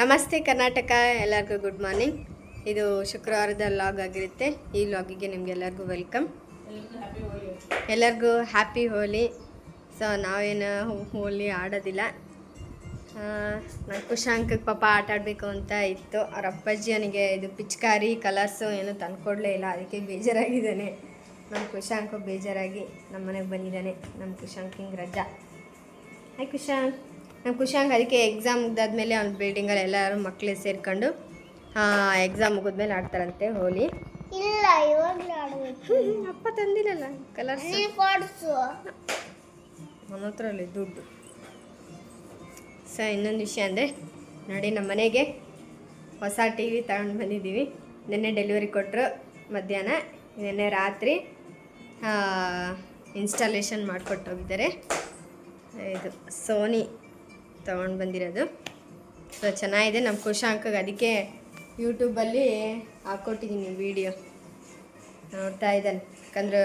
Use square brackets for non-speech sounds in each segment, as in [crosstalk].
ನಮಸ್ತೆ ಕರ್ನಾಟಕ, ಎಲ್ಲರಿಗೂ good morning ಇದು ಶುಕ್ರವಾರದ ಲಾಗ್ ಆಗಿರುತ್ತೆ. ಈ ಲಾಗಿಗೆ ನಿಮಗೆಲ್ಲರಿಗೂ ವೆಲ್ಕಮ್ ಎಲ್ಲರಿಗೂ ಹ್ಯಾಪಿ ಹೋಲಿ ಸೊ ನಾವೇನು ಹೋಲಿ ಆಡೋದಿಲ್ಲ. ನಾನು ಕುಶಾಂಕಕ್ಕೆ ಪಾಪ ಆಟ ಆಡಬೇಕು ಅಂತ ಇತ್ತು. ಅವ್ರ ಅಪ್ಪಾಜಿ ಅವನಿಗೆ ಇದು ಪಿಚ್ಕಾರಿ ಕಲರ್ಸು ಏನೂ ತಂದುಕೊಡ್ಲೇ ಇಲ್ಲ. ಅದಕ್ಕೆ ಬೇಜಾರಾಗಿದ್ದಾನೆ. ನಮ್ಮ ಕುಶಾಂಕು ಬೇಜಾರಾಗಿ ನಮ್ಮ ಮನೆಗೆ ಬಂದಿದ್ದಾನೆ. ನಮ್ಮ ಕುಶಾಂಕ್ ಹಿಂಗೆ ರಜಾ. ಹಾಯ್ ಕುಶಾಂಕ್. ನಮ್ಮ ಖುಷಿಯಂಗೆ ಅದಕ್ಕೆ ಎಕ್ಸಾಮ್ ಮುಗ್ದಾದ್ಮೇಲೆ ಅವ್ನ ಬಿಲ್ಡಿಂಗಲ್ಲಿ ಎಲ್ಲರೂ ಮಕ್ಕಳೇ ಸೇರ್ಕೊಂಡು ಎಕ್ಸಾಮ್ ಮುಗಿದ್ಮೇಲೆ ಆಡ್ತಾರಂತೆ ಹೋಲಿ ಇಲ್ಲ ಅಪ್ಪ ತಂದಿಲ್ಲಲ್ಲ ಕಲರ್ಸ್ ನನ್ನ ಹತ್ರ ಅಲ್ಲಿ ದುಡ್ಡು. ಸ ಇನ್ನೊಂದು ವಿಷಯ ಅಂದರೆ ನೋಡಿ ನಮ್ಮ ಮನೆಗೆ ಹೊಸ ಟಿ ವಿ ತಗೊಂಡು ಬಂದಿದ್ದೀವಿ. ನಿನ್ನೆ ಡೆಲಿವರಿ ಕೊಟ್ಟರು ಮಧ್ಯಾಹ್ನ ನಿನ್ನೆ ರಾತ್ರಿ ಇನ್ಸ್ಟಾಲೇಷನ್ ಮಾಡಿಕೊಟ್ಟೋಗಿದ್ದಾರೆ. ಇದು ಸೋನಿ ತೊಗೊಂಡು ಬಂದಿರೋದು. ಸೊ ಚೆನ್ನಾಗಿದೆ. ನಮ್ಮ ಕುಶಾಂಕಗೆ ಅದಕ್ಕೆ ಯೂಟ್ಯೂಬಲ್ಲಿ ಹಾಕ್ಕೊಟ್ಟಿದ್ದೀನಿ ವೀಡಿಯೋ ನೋಡ್ತಾ ಇದ್ದಾನೆ. ಯಾಕಂದ್ರೆ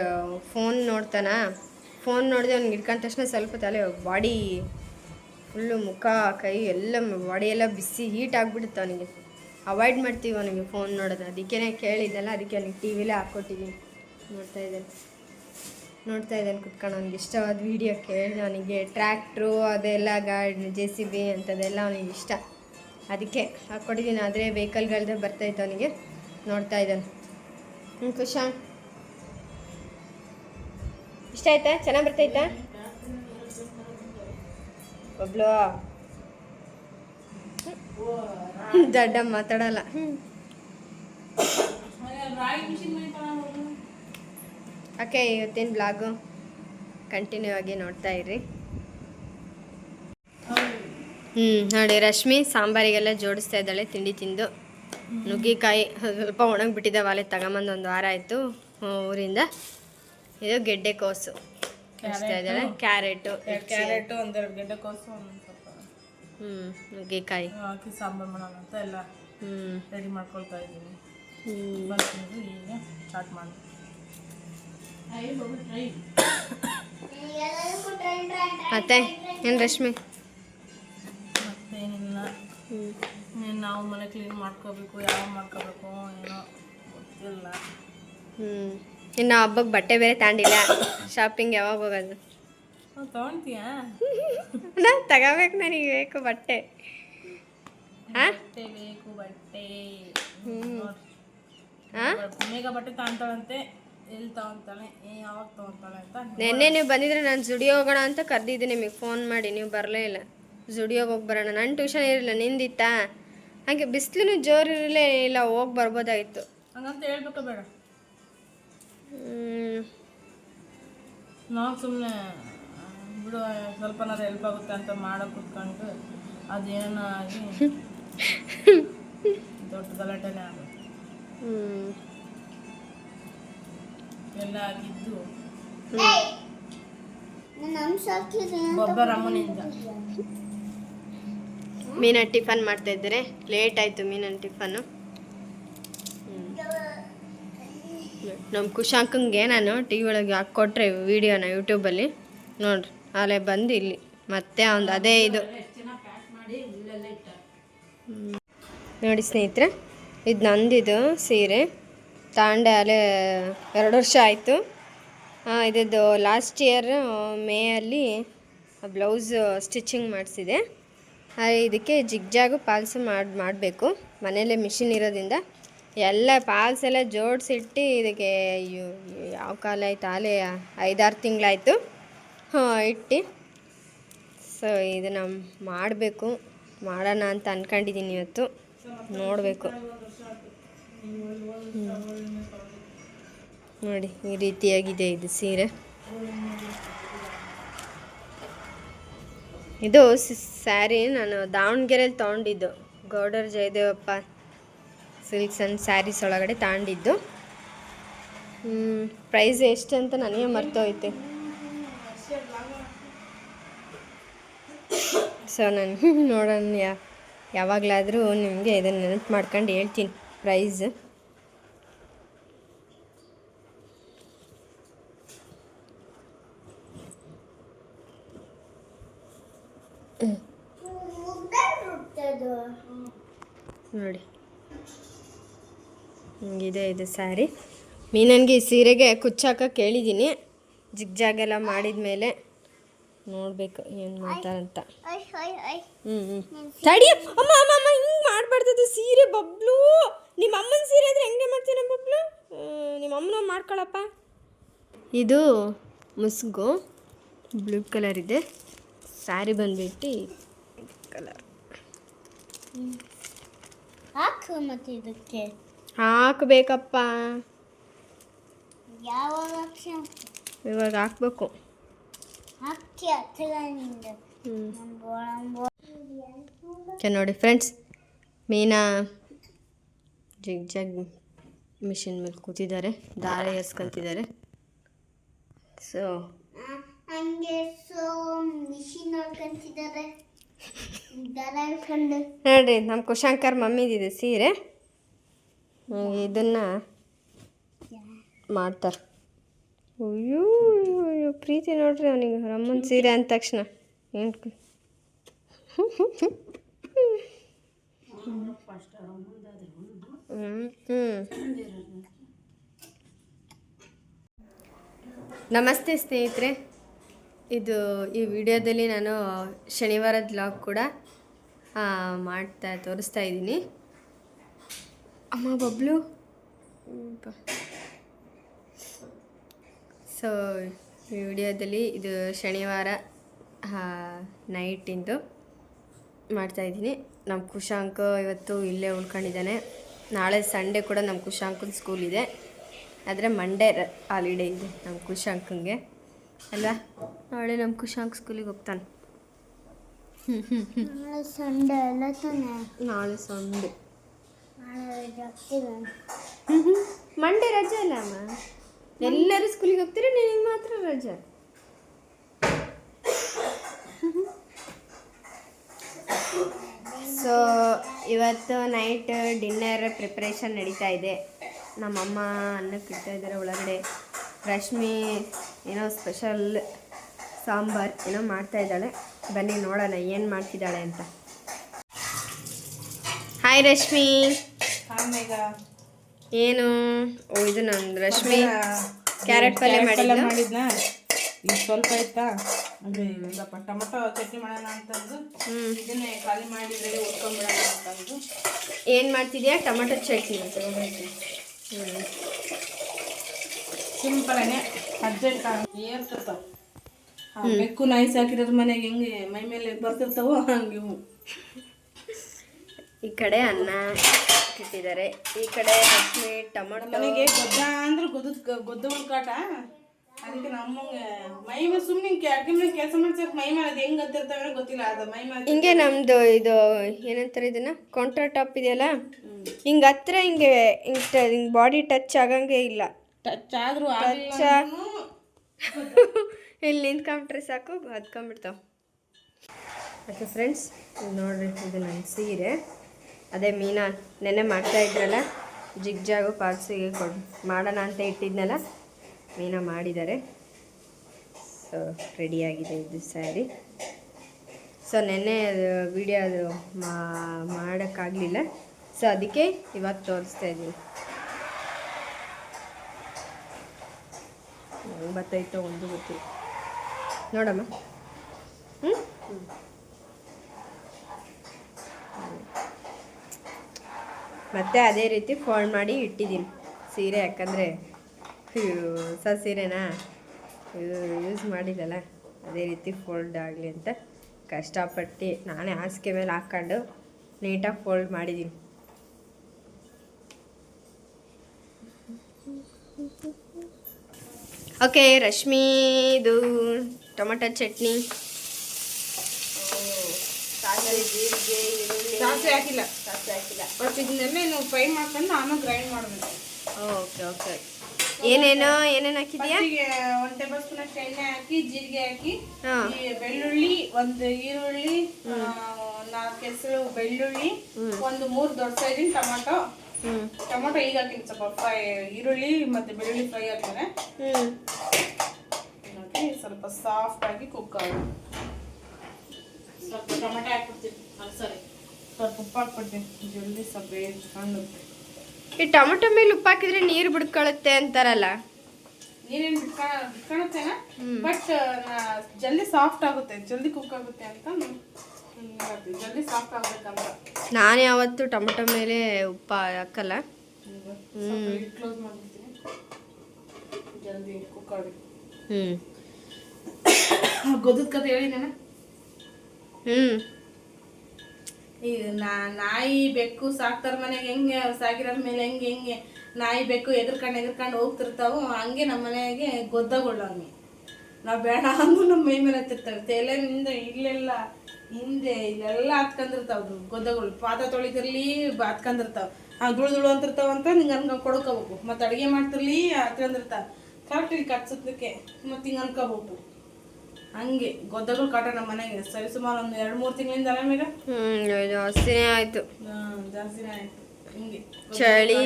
ಫೋನ್ ನೋಡ್ತಾನ? ಫೋನ್ ನೋಡಿದೆ ಅವ್ನಿಗೆ ಹಿಡ್ಕೊಂಡ ತಕ್ಷಣ ಸ್ವಲ್ಪ ತಲೆ ಬಾಡಿ ಫುಲ್ಲು ಮುಖ, ಕೈ ಎಲ್ಲ ಬಾಡಿ ಬಿಸಿ ಹೀಟ್ ಆಗಿಬಿಡುತ್ತೆ ಅವನಿಗೆ. ಅವಾಯ್ಡ್ ಮಾಡ್ತೀವಿ ಅವನಿಗೆ ಫೋನ್ ನೋಡೋದು ಅದಕ್ಕೇ ಕೇಳಿದ್ದೆಲ್ಲ ಅದಕ್ಕೆ ಅವನಿಗೆ ಟಿ ವಿಲೇ ಹಾಕ್ಕೊಟ್ಟಿದ್ದೀನಿ ನೋಡ್ತಾ ಇದ್ದಾನೆ. ನೋಡ್ತಾ ಇದ್ದಾನೆ ಕುತ್ಕೊಂಡು ಅವ್ನಿಗೆ ಇಷ್ಟವಾದ ವೀಡಿಯೋ ಕೇಳಿ ಅವನಿಗೆ ಟ್ರ್ಯಾಕ್ಟ್ರು ಅದೆಲ್ಲ ಗಾಡಿ ಜೆ ಸಿ ಬಿ ಅಂಥದ್ದೆಲ್ಲ ಅವನಿಗೆ ಇಷ್ಟ. ಅದಕ್ಕೆ ಹಾಕ್ಕೊಟ್ಟಿದ್ದೀನಿ ಆದರೆ ವೆಹಿಕಲ್ಗಳ್ದೆ ಬರ್ತೈತೆ ಅವನಿಗೆ. ನೋಡ್ತಾ ಇದ್ದಾನೆ. ಹ್ಞೂ ಖುಷಾ ಇಷ್ಟ ಆಯ್ತಾ? ಚೆನ್ನಾಗಿ ಬರ್ತಾಯ್ತಾ ಒಬ್ಳು. ದಡ್ಡ ಮಾತಾಡಲ್ಲ. ಓಕೆ ಇವತ್ತಿನ ಬ್ಲಾಗು ಕಂಟಿನ್ಯೂ ಆಗಿ ನೋಡ್ತಾ ಇರ್ರಿ ಹ್ಞೂ ನೋಡಿ ರಶ್ಮಿ ಸಾಂಬಾರಿಗೆಲ್ಲ ಜೋಡಿಸ್ತಾ ಇದ್ದಾಳೆ ತಿಂಡಿ ತಿಂದು. ನುಗ್ಗಿಕಾಯಿ ಸ್ವಲ್ಪ ಒಣಗಿಬಿಟ್ಟಿದ್ದಾವೆ ಅಲ್ಲೇ ತಗೊಂಬಂದು ಒಂದು ವಾರ ಆಯಿತು. ಊರಿಂದ ಇದು ಗೆಡ್ಡೆ ಕೋಸು. ಇದ್ದಾಳೆ ಕ್ಯಾರೆಟು ಕ್ಯಾರೆಟ್ ಒಂದೆರಡು ಒಂದು ಸ್ವಲ್ಪ ಹ್ಞೂ ನುಗ್ಗಿಕಾಯಿ. ಹಾಕಿ ಸಾಂಬಾರು ಮಾಡೋಣ ಅಂತ ಎಲ್ಲ ಹ್ಞೂ ರೆಡಿ ಮಾಡ್ಕೊಳ್ತಾ ಇದ್ದೀನಿ. ಈಗ ಸ್ಟಾರ್ಟ್ ಮಾಡಿ. ಮತ್ತೆ? ಏನು ರಶ್ಮಿ? ಮತ್ತೇನಿಲ್ಲ. ಹ್ಞೂ ಇನ್ನೇನು ನಾವು ಮನೆ ಕ್ಲೀನ್ ಮಾಡ್ಕೋಬೇಕು ಯಾವ ಮಾಡ್ಕೋಬೇಕು ಏನೋ ಗೊತ್ತಿಲ್ಲ. ಹ್ಞೂ ಇನ್ನು ಹಬ್ಬಕ್ಕೆ ಬಟ್ಟೆ ಬೇರೆ ತಗೊಂಡಿಲ್ಲ. ಶಾಪಿಂಗ್ ಯಾವಾಗ ಹೋಗೋದು? ಹ್ಞೂ ತೊಗೊಳ್ತೀಯಾ ನಾನು ತಗೋಬೇಕು ನನಗೆ ಬೇಕು ಬಟ್ಟೆ. ಹಾಂ? ಬೇಕು ಬಟ್ಟೆ. ಹ್ಮ್. ನೋಡ್ರಿ. ಹಾಂ? ಮೇಗ ಬಟ್ಟೆ ತಗೊಂತಾಳಂತೆ. ಎಲ್ಲಿ ತಗೊಂತಾಳೆ ಏ ಯಾವಾಗ ತಗೊಂತಾಳೆ ಅಂತ ನೆನ್ನೆ ನೀವು ಬಂದಿದ್ರೆ ನಾನು ಜುಡಿಯೋ ಹೋಗೋಣ ಅಂತ ಕರೆದಿದ್ದೆ ನಿಮಗೆ ಫೋನ್ ಮಾಡಿ ನೀವು ಬರಲೇ ಇಲ್ಲ. ಜುಡಿಯೋಗೆ ಹೋಗಿ ಬರೋಣ. ನನ್ನ ಟ್ಯೂಷನ್ ಇರಲಿಲ್ಲ ನಿಂದಿತ್ತಾ? ಹಾಗೆ ಬಿಸಿಲು ಜೋರು ಇರಲೇ ಇಲ್ಲ ಹೋಗಿ ಬರ್ಬೋದಾಗಿತ್ತು. ಹಂಗಂತ ಹೇಳ್ಬೇಕು ಬೇಡ. ನಾವು ಸುಮ್ಮನೆ ಬಿಡು ಸ್ವಲ್ಪನಾರು ಹೆಲ್ಪ್ ಆಗುತ್ತೆ ಅಂತ ಮಾಡೋ ಕುತ್ಕೊಂಡು ಅದೇನೋ ಆಗಿ [laughs] ದೊಡ್ಡ ಗಲಾಟೆನೇ ಆಗುತ್ತೆ. ಹ್ಮ್. ಎಲ್ಲ ಆಗಿದ್ದು ಮೀನ ಟಿಫನ್ ಮಾಡ್ತಾ ಇದ್ದಾರೆ. ಲೇಟ್ ಆಯ್ತು ಮೀನ ಟಿಫನ್ನು. ನಮ್ಮ ಕುಶಾಂಕಂಗೆ ನಾನು ಟಿ ವಿ ಒಳಗೆ ಹಾಕ್ಕೊಟ್ರೆ ವಿಡಿಯೋನ ಯೂಟ್ಯೂಬಲ್ಲಿ. ನೋಡ್ರಿ ಅಲ್ಲೇ ಬಂದು ಇಲ್ಲಿ. ಮತ್ತೆ ಒಂದು ಅದೇ ಇದು. ನೋಡಿ ಸ್ನೇಹಿತರೆ ಇದು ನಂದಿದು ಸೀರೆ. ತಾಂಡೆ ಅಲ್ಲೇ ಎರಡು ವರ್ಷ ಆಯಿತು. ಇದ್ದು ಲಾಸ್ಟ್ ಇಯರ್ ಮೇಯಲ್ಲಿ ಬ್ಲೌಸ್ ಸ್ಟಿಚಿಂಗ್ ಮಾಡಿಸಿದೆ. ಇದಕ್ಕೆ ಜಿಗ್ಜಾಗು ಪಾಲ್ಸ್ ಮಾಡಿ, ಮಾಡಬೇಕು. ಮನೇಲೆ ಮಿಷಿನ್ ಇರೋದ್ರಿಂದ ಎಲ್ಲ ಪಾಲ್ಸ್ ಎಲ್ಲ ಜೋಡಿಸಿಟ್ಟು ಇದಕ್ಕೆ ಯಾವ ಕಾಲ ಆಯ್ತು? ಆಲೇ ಐದಾರು ತಿಂಗಳಾಯಿತು. ಹಾಂ, ಇಟ್ಟು. ಸೊ ಇದನ್ನು ಮಾಡಬೇಕು. ಮಾಡೋಣ ಅಂತ ಅಂದ್ಕೊಂಡಿದ್ದೀನಿ ಇವತ್ತು. ನೋಡಬೇಕು. ನೋಡಿ, ಈ ರೀತಿಯಾಗಿದೆ ಇದು ಸೀರೆ. ಇದು ಸ್ಯಾರಿ ನಾನು ದಾವಣಗೆರೆಯಲ್ಲಿ ತೊಗೊಂಡಿದ್ದು. Gowdar Jayadevappa silks and sarees ಒಳಗಡೆ ತಗೊಂಡಿದ್ದು. ಪ್ರೈಸ್ ಎಷ್ಟು ಅಂತ ನನಗೆ ಮರ್ತೋಯ್ತು. ಸೊ, ನಾನು [laughs] ನೋಡೋಣ ಯಾವಾಗಲಾದರೂ ನಿಮಗೆ ಇದನ್ನು ನೆನಪು ಮಾಡ್ಕೊಂಡು ಹೇಳ್ತೀನಿ. ಪ್ರೈಸ್. ನೋಡಿ. ಹಿಂಗಿದೆ ಇದು ಸ್ಯಾರಿ. ಮೀನನ್ಗೆ ಈ ಸೀರೆಗೆ ಕುಚ್ಚಾಕ ಕೇಳಿದ್ದೀನಿ. ಜಿಗ್ ಜಿಗ್ಜಾಗೆಲ್ಲ ಮಾಡಿದ ಮೇಲೆ ನೋಡಬೇಕು ಏನು ಮಾಡ್ತಾರಂತ. ಹ್ಞೂ ಹ್ಞೂ ತಡಿ. ಅಮ್ಮ ಅಮ್ಮ ಅಮ್ಮ ಹಿಂಗೆ ಮಾಡಬಾರ್ದು. ಸೀರೆ ಬಬ್ಲು. ನಿಮ್ಮ ಅಮ್ಮನ ಸೀರೆ ಆದರೆ ಹೆಂಗೆ ಮಾಡ್ತೀನ ಬಬ್ಲು? ನಿಮ್ಮ ಅಮ್ಮನ ಮಾಡ್ಕೊಳಪ್ಪ. ಇದು ಮುಸ್ಗು ಬ್ಲೂ ಕಲರ್ ಇದೆ. ಸ್ಯಾರಿ ಬಂದ್ಬಿಟ್ಟು ಕಲರ್ ಹಾಕು ಮತ್ತೆ ಇದಕ್ಕೆ. ಹಾಕಬೇಕಪ್ಪ. ಯಾವಾಗ ಹಾಕ್ಸಿ ಇವಾಗ ಹಾಕ್ಬೇಕು. ಹಾಕಿ ಹತ್ತಿರ ಹ್ಞೂ ಓಕೆ ನೋಡಿ ಫ್ರೆಂಡ್ಸ್ ಮೀನಾ. ಜಿಗ್ ಜಗ್ ಮಿಷಿನ್ ಮೇಲೆ ಕೂತಿದ್ದಾರೆ ದಾರ ಎಸ್ಕೊಂತಿದ್ದಾರೆ ಸೊ ಹಂಗೆ ಸೊ ಮಿಷಿನ್ ನೋಡ್ಕೊಂತಿದ್ದಾರೆ ನೋಡ್ರಿ ನಮ್ಮ ಕುಶಾಂಕರ್ ಮಮ್ಮಿದಿದೆ ಸೀರೆ. ಇದನ್ನು ಮಾಡ್ತಾರೆ. ಅಯ್ಯೋ ಪ್ರೀತಿ ನೋಡ್ರಿ ಅವನಿಗೆ ರಮ್ಮನ ಸೀರೆ ಅಂದ ತಕ್ಷಣ. ಏನು ಹ್ಞೂ [laughs] ನಮಸ್ತೆ ಸ್ನೇಹಿತರೆ. ಇದು ಈ ವಿಡಿಯೋದಲ್ಲಿ ನಾನು ಶನಿವಾರದ ಲಾಕ್ ಕೂಡ ಮಾಡ್ತಾ ತೋರಿಸ್ತಾ ಇದ್ದೀನಿ. ಅಮ್ಮ ಬಬ್ಲು. ಸೊ ಈ ವಿಡಿಯೋದಲ್ಲಿ ಇದು ಶನಿವಾರ ನೈಟಿಂದು ಮಾಡ್ತಾಯಿದ್ದೀನಿ. ನಮ್ಮ ಕುಶಾಂಕ್ ಇವತ್ತು ಇಲ್ಲೇ ಉಳ್ಕೊಂಡಿದ್ದಾನೆ. ನಾಳೆ ಸಂಡೇ ಕೂಡ ನಮ್ಮ ಕುಶಾಂಕನ ಸ್ಕೂಲ್ ಇದೆ. ಆದರೆ ಮಂಡೇ ಹಾಲಿಡೇ ಇದೆ ನಮ್ಮ ಕುಶಾಂಕಂಗೆ ಅಲ್ವಾ? ನಾಳೆ ನಮ್ಮ ಕುಶಾಂಕ್ ಸ್ಕೂಲಿಗೆ ಹೋಗ್ತಾನೆ. ನಾಳೆ ಸಂಡೆ ಎಲ್ಲ ತಾನೆ? ನಾಳೆ ಸಂಡೇ. ಮಂಡೇ ರಜೆ ಅಲ್ಲ. ಅಮ್ಮ? ಎಲ್ಲರೂ ಸ್ಕೂಲಿಗೆ ಹೋಗ್ತೀರಾ? ನಿನಗೆ ಮಾತ್ರ ರಜೆ? ಸೊ ಇವತ್ತು ನೈಟ್ ಡಿನ್ನರ್ ಪ್ರಿಪ್ರೇಷನ್ ನಡೀತಾ ಇದೆ. ನಮ್ಮಮ್ಮ ಅನ್ನಕ್ಕೆ ಇಡ್ತಾ ಇದ್ದಾರೆ ಒಳಗಡೆ. ರಶ್ಮಿ ಏನೋ ಸ್ಪೆಷಲ್ ಸಾಂಬಾರ್ ಏನೋ ಮಾಡ್ತಾ ಇದ್ದಾಳೆ. ಬನ್ನಿ ನೋಡೋಣ ಏನು ಮಾಡ್ತಿದ್ದಾಳೆ ಅಂತ. ಹಾಯ್ ರಶ್ಮಿ. ಏನು? ಓ ಇದು ನಂದು ರಶ್ಮಿ. ಕ್ಯಾರೆಟ್ ಪಲ್ಯ ಮಾಡಿದ್ನಾ? ಸ್ವಲ್ಪ ಆಯ್ತಾ? ಅದೇ ಇದಪ್ಪ ಟೊಮೊಟೊ ಚಟ್ನಿ ಮಾಡೋಣ ಅಂತಂದು. ಇದನ್ನೇ ಖಾಲಿ ಮಾಡಿದ್ರೆ ಉಟ್ಕೊಂಡ್ಬಿಡೋಣ ಅಂತಂದು. ಏನು ಮಾಡ್ತಿದ್ಯಾ? ಟೊಮೆಟೊ ಚಟ್ನಿ. ಹ್ಞೂ ಸಿಂಪಲನೆ ಅರ್ಜೆಂಟ್ ಏರ್ತಿರ್ತಾವ. ಬೆಕ್ಕು ನಾಯಿ ಸಾಕಿರೋದ್ರ ಮನೆಗೆ ಹೆಂಗೆ ಮೈ ಮೇಲೆ ಬರ್ತಿರ್ತಾವೋ ಹಂಗೆ ಈ ಕಡೆ ಅನ್ನ ಇಟ್ಟಿದ್ದಾರೆ. ಈ ಕಡೆ ಲಕ್ಷ್ಮಿ ಟೊಮೆಟೊ. ಮನೆಗೆ ಗೊದ್ದ ಅಂದ್ರೆ ಗೊದ್ದದ ಗೊದ್ದ ಕಾಟ ಅದಕ್ಕೆ ನಮ್ಮಂಗೆ ಮೈ ಮೇಲೆ ಸುಮ್ಮನೆ ಅಡ್ಗೆ ಕೆಲಸ ಮಾಡ್ಸಕ್ ಮೈ ಮೇಲೆ ಅದು ಹೆಂಗ್ ಹತ್ತಿರ್ತಾವೆ ಗೊತ್ತಿಲ್ಲ ಅದು ಮೈ ಮೇಲೆ ಹಿಂಗೆ ನಮ್ಮದು ಇದು ಏನಂತಾರೆ ಇದನ್ನ? ಕೌಂಟರ್ ಟಾಪ್ ಇದೆಯಲ್ಲ? ಹಿಂಗೆ ಹತ್ರ ಹಿಂಗೆ ಹಿಂಗೆ ಹಿಂಗೆ ಬಾಡಿ ಟಚ್ ಆಗಂಗೆ ಇಲ್ಲ. ಟಚ್ ಆದ್ರೂ ಟಚ್ [laughs] ಇಲ್ಲಿ ನಿಂತ್ಕೊಂಬಿಟ್ರೆ ಸಾಕು ಹದ್ಕೊಂಬಿಡ್ತಾವೆ ಓಕೆ ಫ್ರೆಂಡ್ಸ್ ನೋಡ್ರಿ ಇದು ನನ್ನ ಸೀರೆ. ಅದೇ ಮೀನಾ ನೆನೆ ಮಾಡ್ತಾ ಇದ್ರಲ್ಲ ಜಿಗ್ಜಾಗು ಪಾರ್ಸಿಗೆ ಕೊಡ್ ಮಾಡೋಣ ಅಂತ ಇಟ್ಟಿದ್ನಲ್ಲ. ಮೀನಾ ಮಾಡಿದ್ದಾರೆ. ಸೊ ರೆಡಿಯಾಗಿದೆ ಇದು ಸ್ಯಾರಿ ಸೊ ನೆನ್ನೆ ವಿಡಿಯೋ ಅದು ಮಾಡೋಕ್ಕಾಗಲಿಲ್ಲ. ಸೊ ಅದಕ್ಕೆ ಇವತ್ತು ತೋರಿಸ್ತಾ ಇದ್ದೀನಿ. ಬತ್ತೈತೋ ಒಂದು ಗೊತ್ತಿಲ್ಲ. ನೋಡಮ್ಮ. ಹ್ಞೂ ಮತ್ತೆ ಅದೇ ರೀತಿ ಫೋಲ್ಡ್ ಮಾಡಿ ಇಟ್ಟಿದ್ದೀನಿ. ಸೀರೆ ಯಾಕಂದರೆ ಹೊಸ ಸೀರೆನಾ ಇದು ಯೂಸ್ ಮಾಡಿದ್ದಲ್ಲ ಅದೇ ರೀತಿ ಫೋಲ್ಡ್ ಆಗಲಿ ಅಂತ ಕಷ್ಟಪಟ್ಟು ನಾನೇ ಹಾಸಿಗೆ ಮೇಲೆ ಹಾಕ್ಕೊಂಡು ನೀಟಾಗಿ ಫೋಲ್ಡ್ ಮಾಡಿದ್ದೀನಿ ಓಕೆ ರಶ್ಮಿದು ಟೊಮೆಟೊ ಚಟ್ನಿ. ಜೀರಿಗೆ ಈರುಳ್ಳಿ ಹಾಕಿಲ್ಲ. ಸಾಸಿವೆ ಹಾಕಿಲ್ಲ. ಬಟ್ ಇದನ್ನೆಲ್ಲ ನೀವು ಫ್ರೈ ಮಾಡ್ಕೊಂಡು ನಾನು ಗ್ರೈಂಡ್ ಮಾಡಬೇಕು. ಓಕೆ ಓಕೆ ಏನೇನೋ ಏನೇನು ಹಾಕಿದ್ಯಾ? ಒಂದು ಟೇಬಲ್ ಸ್ಪೂನ್ ಅಷ್ಟು ಎಣ್ಣೆ ಹಾಕಿ ಜೀರಿಗೆ ಹಾಕಿ ಈ ಬೆಳ್ಳುಳ್ಳಿ ಒಂದು ಈರುಳ್ಳಿ ನಾಲ್ಕು ಹೆಸರು ಬೆಳ್ಳುಳ್ಳಿ ಒಂದು ಮೂರು ದೊಡ್ಡ ಸೈಜಿನ ಟೊಮೊಟೊ. ಟೊಮೊಟೊ ಈಗ ಹಾಕಿನಿ ಸ್ವಲ್ಪ ಫ್ರೈ ಈರುಳ್ಳಿ ಮತ್ತೆ ಬೆಳ್ಳುಳ್ಳಿ ಫ್ರೈ ಹಾಕ್ತಾರೆ ಸ್ವಲ್ಪ ಸಾಫ್ಟ್ ಆಗಿ ಕುಕ್ ಆಗುತ್ತೆ ಸ್ವಲ್ಪ ಟೊಮೆಟೊ ಹಾಕ್ಬಿಡ್ತೀನಿ ಸರಿ ಸ್ವಲ್ಪ ಉಪ್ಪು ಹಾಕ್ಬಿಡ್ತೀನಿ ಜಲ್ದಿ ಸ್ವಲ್ಪ ಬೇಯಿಸ್ಕೊಂಡು. ಈ ಟೊಮೆಟೊ ಮೇಲೆ ಉಪ್ಪು ಹಾಕಿದ್ರೆ ನೀರು ಬಿಡ್ಕೊಳುತ್ತೆ ಅಂತಾರಲ್ಲ. ನೀರೇನು. ಬಟ್ ಜಲ್ದಿ ಸಾಫ್ಟ್ ಆಗುತ್ತೆ ಜಲ್ದಿ ಕುಕ್ ಆಗುತ್ತೆ ಅಂತ ಜಲ್ದಿ ಸಾಫ್ಟ್ ಆಗ್ಬೇಕಂತ. ನಾನು ಯಾವತ್ತು ಟೊಮೆಟೊ ಮೇಲೆ ಉಪ್ಪು ಹಾಕಲ್ಲ. ಕ್ಲೋಸ್ ಮಾಡ್ಬಿಡ್ತೀನಿ. ಜಲ್ದಿ ಕುಕ್ ಆಗುತ್ತೆ ಹ್ಞೂ ಗೊದ್ದದ ಕತೆ ಹೇಳಿ ನಾನು? ಹ್ಞೂ ನಾ, ನಾಯಿ ಬೆಕ್ಕು ಸಾಕ್ತಾರ ಮನೆಗೆ ಹೆಂಗೆ ಸಾಕಿರೋ ಮೇಲೆ ಹೆಂಗೆ ಹೆಂಗೆ ನಾಯಿ ಬೆಕ್ಕು ಎದ್ರಕಂಡು ಎದ್ರಕಂಡು ಹೋಗ್ತಿರ್ತಾವು, ಹಂಗೆ ನಮ್ಮ ಮನೆಗೆ ಗೊದ್ದಗಳು ಹಂಗೆ ನಾವು ಬೇಡ ಅಂದ್ರೂ ನಮ್ಮ ಮೈ ಮೇಲೆ ಹತ್ತಿರ್ತವೆ ನಿಂದ ಇಲ್ಲೆಲ್ಲ, ಹಿಂದೆ ಇಲ್ಲೆಲ್ಲ ಹತ್ಕೊಂಡಿರ್ತಾವ ಗೊದ್ದಗಳು. ಪಾತ್ರೆ ತೊಳಿತಿರ್ಲಿ ಹತ್ಕೊಂಡಿರ್ತಾವ ಆ ದುಳು ದುಳು ಅಂತಿರ್ತಾವ ಅಂತ ನಿಂಗೆ ಅನ್ಕೊಂಡು ಕೊಡ್ಕೋಬೇಕು. ಮತ್ತೆ ಅಡುಗೆ ಮಾಡ್ತಿರ್ಲಿ ಹತ್ಕೊಂಡಿರ್ತಾವ ಕರೆಕ್ಟ್ ಇಲ್ಲಿ ಕಟ್ಸೋದಕ್ಕೆ ಮತ್ತೆ ಹಿಂಗೆ ಅನ್ಕೋಬೇಕು. ಹಂಗೆ ಗೊದ್ದಗಳು ಕಾಟ ನಮ್ಮ ಮನೆಗೆ. ಸರಿ ಸುಮಾರು ಒಂದು ಎರಡು ಮೂರು ತಿಂಗಳಿಂದ ಅಲ್ಲ ಮೇಗ ಹ್ಞೂ ಜಾಸ್ತಿನೇ ಆಯಿತು. ಹ್ಮ್, ಜಾಸ್ತಿನೇ ಆಯ್ತು. ಹಿಂಗೆ. ಚಳಿ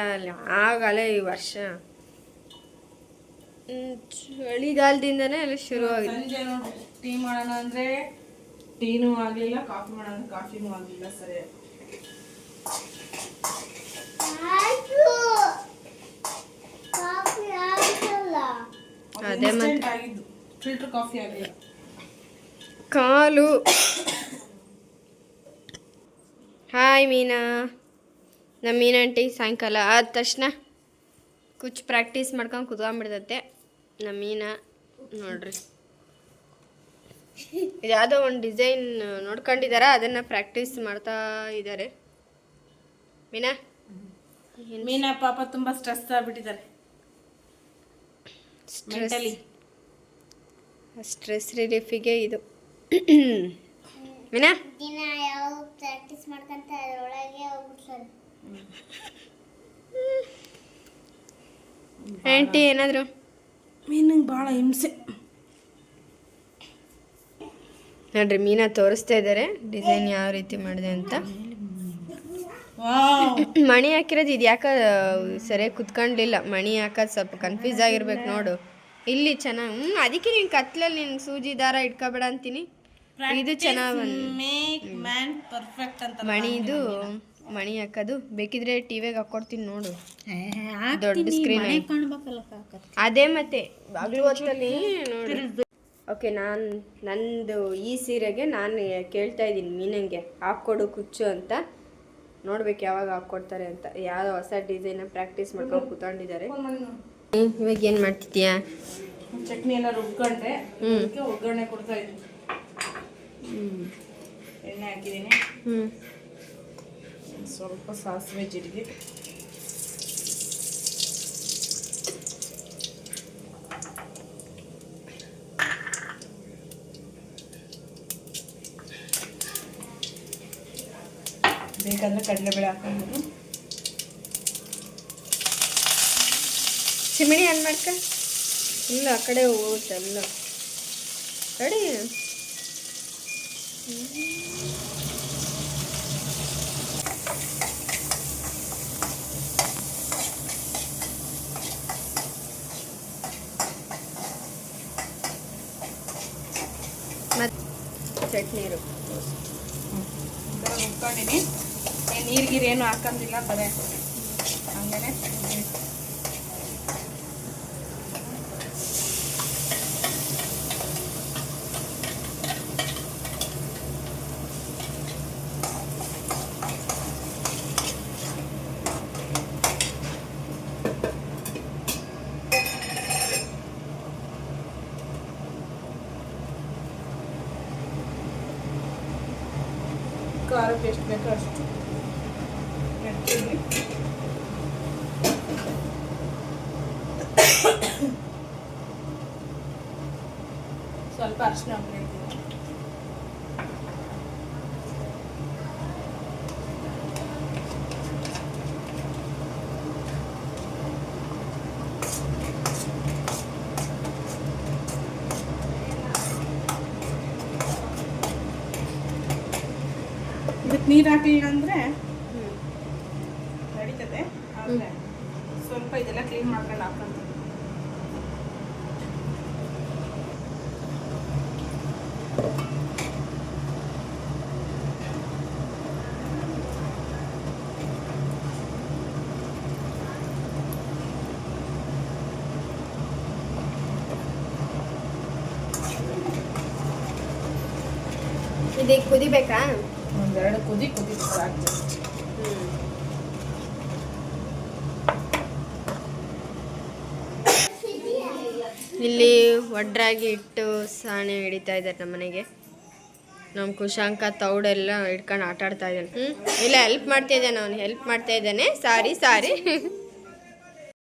ಆಗಲೇ ಆಗಲ್ಲ ಈ ವರ್ಷ. ಚಳಿಗಾಲದಿಂದನೇ ಎಲ್ಲ ಶುರು ಆಗಿದೆ. ಸಂಜೆ ನೋಡಿ ಟೀ ಮಾಡೋಣ ಅಂದ್ರೆ ಟೀನೂ ಆಗಲಿಲ್ಲ ಕಾಫಿ ಮಾಡೋಣ ಕಾಫಿನೂ ಆಗಲಿಲ್ಲ ಸರಿ. ಅದೇ ಮತ್ತೆ. ಆಗಿದ್ದು. ಫಿಲ್ಟರ್ ಕಾಫಿ ಆಗಲಿಲ್ಲ ಕಾಲು. ಹಾಯ್ ಮೀನಾ. ನಮ್ಮ ಮೀನಂಟಿ ಸಾಯಂಕಾಲ ಆದ ತಕ್ಷಣ ಕುಚ್ ಪ್ರಾಕ್ಟೀಸ್ ಮಾಡ್ಕೊಂಡು ಕುತ್ಕೊಂಡ್ಬಿಡ್ತೈತೆ. ನಮ್ಮ ಮೀನಾ ನೋಡ್ರಿ. ಇದ್ಯಾವುದೋ ಒಂದು ಡಿಸೈನ್ ನೋಡ್ಕೊಂಡಿದಾರ? ಅದನ್ನು ಪ್ರಾಕ್ಟೀಸ್ ಮಾಡ್ತಾ ಇದ್ದಾರೆ ಮೀನಾ? ಮೀನಾ ಪಾಪ ತುಂಬ ಸ್ಟ್ರೆಸ್ ಆಗಿಬಿಟ್ಟಿದ್ದಾರೆ ಸ್ಟ್ರೆಸ್ ಸ್ಟ್ರೆಸ್ ರಿಲೀಫಿಗೆ ಇದು. ಮೀನಾ ದಿನ ಯಾವ ಪ್ರಾಕ್ಟೀಸ್ ಮಾಡ್ಕೊಂತ ಅದ್ರೊಳಗೆ ಹೋಗ್ಬಿಡ್ತಾರೆ ಆಂಟಿ ಏನಾದರೂ? ಮೀನಿಗೆ ಭಾಳ ಹಿಂಸೆ. ನೋಡ್ರಿ ಮೀನಾ ತೋರಿಸ್ತಾ ಇದ್ದಾರೆ ಡಿಸೈನ್ ಯಾವ ರೀತಿ ಮಾಡಿದೆ ಅಂತ. ಮಣಿ ಹಾಕಿರೋದು ಇದು ಯಾಕೆ ಸರಿಯಾಗಿ ಕುತ್ಕೊಂಡಿಲ್ಲ. ಮಣಿ ಹಾಕೋದು ಸ್ವಲ್ಪ ಕನ್ಫ್ಯೂಸ್ ಆಗಿರ್ಬೇಕು ನೋಡು. ಇಲ್ಲಿ ಚೆನ್ನಾಗಿ ಹ್ಞೂ ಅದಕ್ಕೆ ನೀನು ಕತ್ಲಲ್ಲಿ ನಿನ್ ಸೂಜಿ ದಾರ ಇಟ್ಕೋಬೇಡ ಅಂತೀನಿ. ಇದು ಚೆನ್ನಾಗಿ ಬಂದು ಅಂತ ಮಣಿ ಮಣಿ ಹಾಕೋದು. ಬೇಕಿದ್ರೆ ಟಿವಿಗೆ ಹಾಕೊಡ್ತೀನಿ ನೋಡು. ದೊಡ್ಡ ಸ್ಕ್ರೀನ್ ಅದೇ ಮತ್ತೆ ಬಾಗಿಲು ಹೊತ್ತಲ್ಲಿ ನೋಡಿ. ಓಕೆ ನಾನು ನಂದು ಈ ಸೀರೆಗೆ ನಾನು ಕೇಳ್ತಾ ಇದ್ದೀನಿ ಮೀನಂಗೆ. ಹಾಕ್ಕೊಡು ಕುಚ್ಚು ಅಂತ. ನೋಡ್ಬೇಕು ಯಾವಾಗ ಹಾಕ್ಕೊಡ್ತಾರೆ ಅಂತ. ಯಾವ ಹೊಸ ಡಿಸೈನ್ ಪ್ರಾಕ್ಟೀಸ್ ಮಾಡ್ಕೊಂಡು ಕೂತ್ಕೊಂಡಿದ್ದಾರೆ. ಇವಾಗ ಏನು ಮಾಡ್ತಿದ್ಯಾ? ಚಟ್ನಿ ಎಲ್ಲ ರುಬ್ಕೊಂಡೆ. ಹ್ಮ್. ಅದಕ್ಕೆ ಒಗ್ಗರಣೆ ಕೊಡ್ತಾ ಇದ್ದೀನಿ ಎಣ್ಣೆ ಹಾಕಿದ್ದೀನಿ. ಹ್ಞೂ ಸ್ವಲ್ಪ ಸಾಸಿವೆ ಜೀರಿಗೆ. ಬೇಕಂದ್ರೆ ಕಡಲೆಬೇಳೆ ಹಾಕ್ಬೋದು ಚಿಮಣಿ ಏನು ಮಾಡ್ಕ? ಇಲ್ಲ, ಆ ಕಡೆ ಹೋಗುತ್ತೆ ಎಲ್ಲ. ರೆಡಿ ಮತ್ತು ಚಟ್ನಿ ಏನು ನೀರು ಗೀರು ಏನು ಹಾಕಂದಿಲ್ಲ ಬರೇ. ಹಂಗೇನೆ. Clara Peixe Mercantil. ಸ್ವಲ್ಪ ನೀರು ಹಾಕಲಿಲ್ಲ ಅಂದರೆ ನಡೀತದೆ ಸ್ವಲ್ಪ ಇದೆಲ್ಲ ಕ್ಲೀನ್ ಮಾಡ್ಕೊಂಡು ಹಾಕೊಂತ ಇದಕ್ಕೆ ಕುದಿಬೇಕಾ? ಒಂದೆರಡು ಕುದಿ ಕುದಿ ಸಾಕು ಇಲ್ಲಿ ಒಡ್ರಾಗಿ ಇಟ್ಟು ಸಾಣೆ ಹಿಡಿತಾ ಇದ್ದಾರೆ ನಮ್ಮ ಮನೆಗೆ. ನಮ್ಮ ಕುಶಾಂಕ ತೌಡೆಲ್ಲ ಹಿಡ್ಕೊಂಡು ಆಟ ಆಡ್ತಾ ಇದ್ದಾನೆ. ಹ್ಞೂ ಇಲ್ಲ ಹೆಲ್ಪ್ ಮಾಡ್ತಾ ಇದ್ದಾನೆ ಅವನು. ಹೆಲ್ಪ್ ಮಾಡ್ತಾ ಇದ್ದಾನೆ. ಸಾರಿ ಸಾರಿ [laughs]